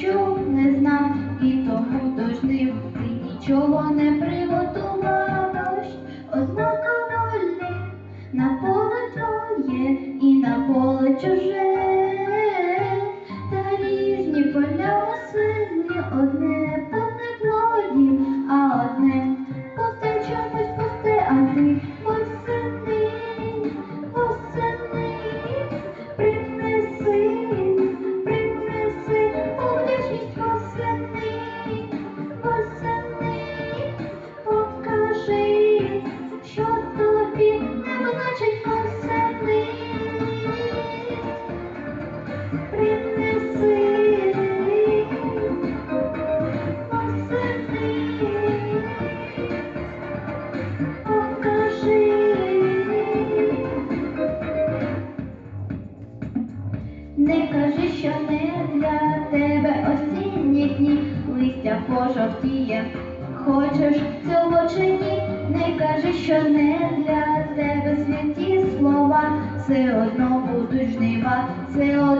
чув, не знав, і тому дождив, ти нічого не приготував. Дощ, ознака волі, на поле твоє і на поле чуже, та різні поля осені, одне Не кажи, що не для тебе осінні дні, листя пожовтіє. Хочеш цього чи ні? Не кажи, що не для тебе святі слова, все одно будуть жнива, все одно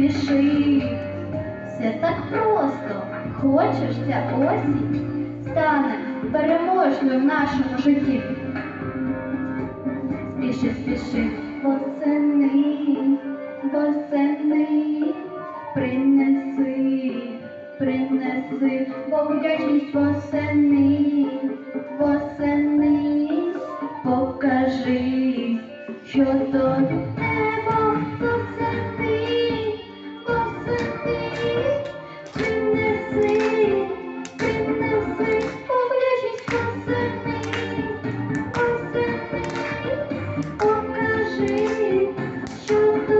спіши, все так просто, хочеш ця осінь, стане переможною в нашому житті. Спіши, спіши, восени, восени, принеси, принеси, бо вдячність восени, восени, покажи, що тобі. আসে শুধু